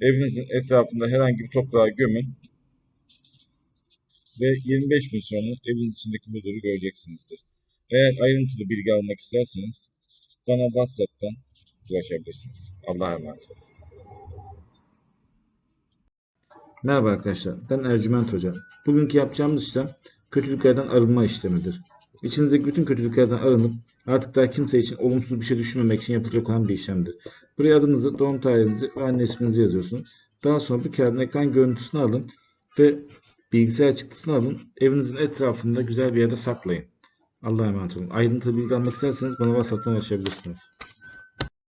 Evinizin etrafında herhangi bir toprağa gömün ve 25 gün sonra evin içindeki huzuru göreceksinizdir. Eğer ayrıntılı bilgi almak isterseniz bana WhatsApp'tan ulaşabilirsiniz. Allah'a emanet olun. Merhaba arkadaşlar, ben Ercüment Hoca. Bugünkü yapacağımız işlem kötülüklerden arınma işlemidir. İçinizdeki bütün kötülüklerden arınıp artık daha kimse için olumsuz bir şey düşünmemek için yapılacak olan bir işlemdir. Buraya adınızı, doğum tarihinizi ve anne isminizi yazıyorsunuz. Daha sonra bu kağıdın ekran görüntüsünü alın ve bilgisayar çıktısını alın. Evinizin etrafında güzel bir yerde saklayın. Allah'a emanet olun. Ayrıntılı bilgi almak isterseniz bana WhatsApp'tan ulaşabilirsiniz.